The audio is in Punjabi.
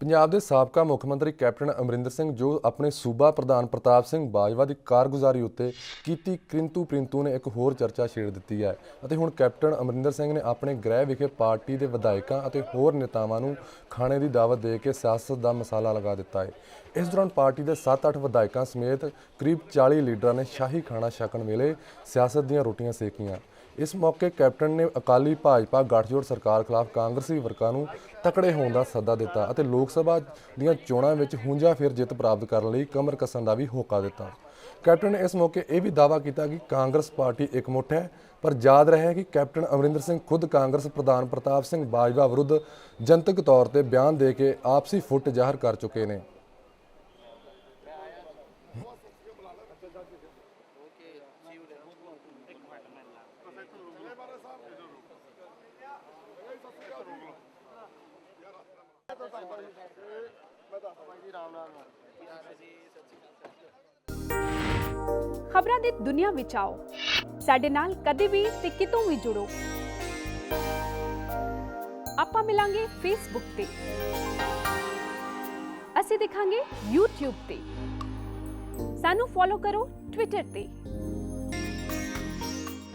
ਪੰਜਾਬ ਦੇ ਸਾਬਕਾ ਮੁੱਖ ਮੰਤਰੀ ਕੈਪਟਨ ਅਮਰਿੰਦਰ ਸਿੰਘ, ਜੋ ਆਪਣੇ ਸੂਬਾ ਪ੍ਰਧਾਨ ਪ੍ਰਤਾਪ ਸਿੰਘ ਬਾਜਵਾ ਦੀ ਕਾਰਗੁਜ਼ਾਰੀ ਉੱਤੇ ਕੀਤੀ ਕਿੰਤੂ ਪ੍ਰਿੰਤੂ ਨੇ ਇੱਕ ਹੋਰ ਚਰਚਾ ਛੇੜ ਦਿੱਤੀ ਹੈ ਅਤੇ ਹੁਣ ਕੈਪਟਨ ਅਮਰਿੰਦਰ ਸਿੰਘ ਨੇ ਆਪਣੇ ਗ੍ਰਹਿ ਵਿਖੇ ਪਾਰਟੀ ਦੇ ਵਿਧਾਇਕਾਂ ਅਤੇ ਹੋਰ ਨੇਤਾਵਾਂ ਨੂੰ ਖਾਣੇ ਦੀ ਦਾਵਤ ਦੇ ਕੇ ਸਿਆਸਤ ਦਾ ਮਸਾਲਾ ਲਗਾ ਦਿੱਤਾ ਹੈ। ਇਸ ਦੌਰਾਨ ਪਾਰਟੀ ਦੇ 7-8 ਵਿਧਾਇਕਾਂ ਸਮੇਤ ਕਰੀਬ 40 ਲੀਡਰਾਂ ਨੇ ਸ਼ਾਹੀ ਖਾਣਾ ਛਕਣ ਵੇਲੇ ਸਿਆਸਤ ਦੀਆਂ ਰੋਟੀਆਂ ਸੇਕੀਆਂ। ਇਸ ਮੌਕੇ ਕੈਪਟਨ ਨੇ ਅਕਾਲੀ ਭਾਜਪਾ ਗੱਠਜੋੜ ਸਰਕਾਰ ਖਿਲਾਫ ਕਾਂਗਰਸੀ ਵਰਕਰਾਂ ਨੂੰ ਤਕੜੇ ਹੋਣ ਦਾ ਸੱਦਾ ਦਿੱਤਾ ਅਤੇ ਲੋਕ ਸਭਾ ਦੀਆਂ ਚੋਣਾਂ ਵਿੱਚ ਹੁੰਜਾ ਫਿਰ ਜਿੱਤ ਪ੍ਰਾਪਤ ਕਰਨ ਲਈ ਕਮਰ ਕੱਸਣ ਦਾ ਵੀ ਹੋਕਾ ਦਿੱਤਾ। ਕੈਪਟਨ ਨੇ ਇਸ ਮੌਕੇ ਇਹ ਵੀ ਦਾਅਵਾ ਕੀਤਾ ਕਿ ਕਾਂਗਰਸ ਪਾਰਟੀ ਇਕਮੁੱਠ ਹੈ, ਪਰ ਯਾਦ ਰਹੇ ਕਿ ਕੈਪਟਨ ਅਮਰਿੰਦਰ ਸਿੰਘ ਖੁਦ ਕਾਂਗਰਸ ਪ੍ਰਧਾਨ ਪ੍ਰਤਾਪ ਸਿੰਘ ਬਾਜਵਾ ਵਿਰੁੱਧ ਜਨਤਕ ਤੌਰ ਤੇ ਬਿਆਨ ਦੇ ਕੇ ਆਪਸੀ ਫੁੱਟ ਜ਼ਾਹਰ ਕਰ ਚੁੱਕੇ ਨੇ। ਖਬਰਾਂ ਦੀ ਦੁਨੀਆ ਵਿੱਚ ਆਓ ਸਾਡੇ ਨਾਲ ਕਦੇ ਵੀ ਤੇ ਕਿਤੋਂ ਵੀ ਜੁੜੋ ਆਪਾਂ ਮਿਲਾਂਗੇ ਫੇਸਬੁੱਕ ਤੇ ਅਸੀਂ ਦਿਖਾਂਗੇ YouTube ਤੇ ਸਾਨੂੰ ਫੋਲੋ ਕਰੋ Twitter ਤੇ